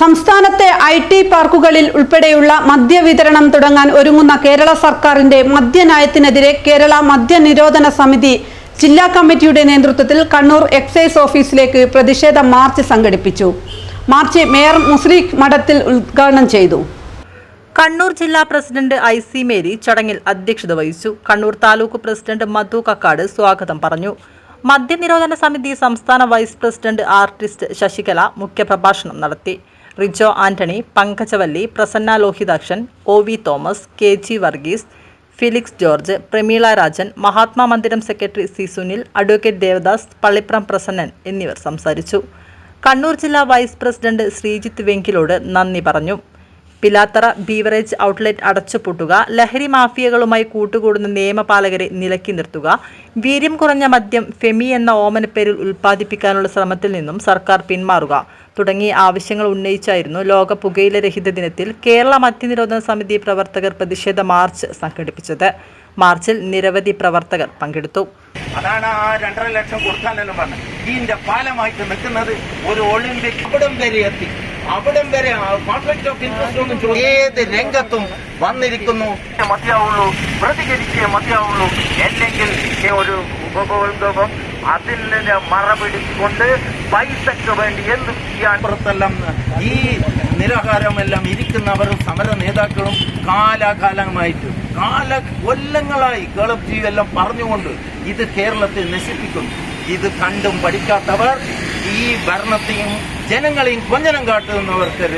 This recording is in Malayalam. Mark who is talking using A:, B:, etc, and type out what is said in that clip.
A: സംസ്ഥാനത്തെ ഐ ടി പാർക്കുകളിൽ ഉൾപ്പെടെയുള്ള മദ്യവിതരണം തുടങ്ങാൻ ഒരുങ്ങുന്ന കേരള സർക്കാരിന്റെ മദ്യനയത്തിനെതിരെ കേരള മദ്യനിരോധന സമിതി ജില്ലാ കമ്മിറ്റിയുടെ നേതൃത്വത്തിൽ കണ്ണൂർ എക്സൈസ് ഓഫീസിലേക്ക് പ്രതിഷേധ മാർച്ച് സംഘടിപ്പിച്ചു. മാർച്ച് മേയർ മുസ്ലിഖ് മഠത്തിൽ ഉദ്ഘാടനം ചെയ്തു.
B: കണ്ണൂർ ജില്ലാ പ്രസിഡന്റ് ഐ സി മേരി ചടങ്ങിൽ അധ്യക്ഷത വഹിച്ചു. കണ്ണൂർ താലൂക്ക് പ്രസിഡന്റ് മധു കക്കാട് സ്വാഗതം പറഞ്ഞു. മദ്യനിരോധന സമിതി സംസ്ഥാന വൈസ് പ്രസിഡന്റ് ആർട്ടിസ്റ്റ് ശശികല മുഖ്യപ്രഭാഷണം നടത്തി. Rijo Antony Pankajavalli Prasanna Lohithakshan O V Thomas K G Varghese Felix George Prameela Rajan Mahatma Mandiram secretary C Sunil advocate Devadas Pallipram Prasannan എന്നിവർ സംസാരിച്ചു. കണ്ണൂർ ജില്ലാ വൈസ് പ്രസിഡന്റ് ശ്രീജിത്ത് വെങ്കിലോട് നന്ദി പറഞ്ഞു. പിലാത്തറ ബീവറേജ് ഔട്ട്ലെറ്റ് അടച്ചുപൂട്ടുക ലഹരി മാഫിയകളുമായി കൂട്ടുകൂടുന്ന നിയമപാലകരെ നിലക്കി നിർത്തുക വീര്യം കുറഞ്ഞ മദ്യം ഫെമി എന്ന ഓമനപ്പേരിൽ ഉൽപ്പാദിപ്പിക്കാനുള്ള ശ്രമത്തിൽ നിന്നും സർക്കാർ പിന്മാറുക തുടങ്ങിയ ആവശ്യങ്ങൾ ഉന്നയിച്ചായിരുന്നു ലോക പുകയില രഹിത ദിനത്തിൽ കേരള മദ്യനിരോധന സമിതി പ്രവർത്തകർ പ്രതിഷേധ മാർച്ച് സംഘടിപ്പിച്ചത്. മാർച്ചിൽ നിരവധി പ്രവർത്തകർ പങ്കെടുത്തു.
C: അതാണ് ആ രണ്ടര ലക്ഷം കൊടുക്കാനെന്ന് പറഞ്ഞത്. ഇതിന്റെ പാലമായിട്ട് നിൽക്കുന്നത് ഒരു ഒളിമ്പിക് അവിടം വരെ എത്തി. അവിടം വരെ കോൺഫ്ലിക്ട് ഓഫ് ഇൻട്രസ്റ്റ് ഒന്നും ഏത് രംഗത്തും വന്നിരിക്കുന്നു. മതിയാവുള്ളൂ. പ്രതികരിച്ചേ മതിയാവുള്ളൂ. അല്ലെങ്കിൽ ഈ ഒരു ഉപഭോഗം അതിനെ മറപിടിച്ചുകൊണ്ട് പൈസക്ക് വേണ്ടി എന്ത് ചെയ്യാൻ പുറത്തെല്ലാം ഈ നിരാഹാരമെല്ലാം ഇരിക്കുന്നവരും സമര നേതാക്കളും കാലാകാലമായിട്ട് കാല കൊല്ലങ്ങളായി കേളപ്പ് ജി എല്ലാം പറഞ്ഞുകൊണ്ട് ഇത് കേരളത്തെ നശിപ്പിക്കുന്നു. ഇത് കണ്ടും പഠിക്കാത്തവർ ഈ ഭരണത്തെയും ജനങ്ങളെയും കൊഞ്ഞനം കാട്ടുന്നവർക്ക്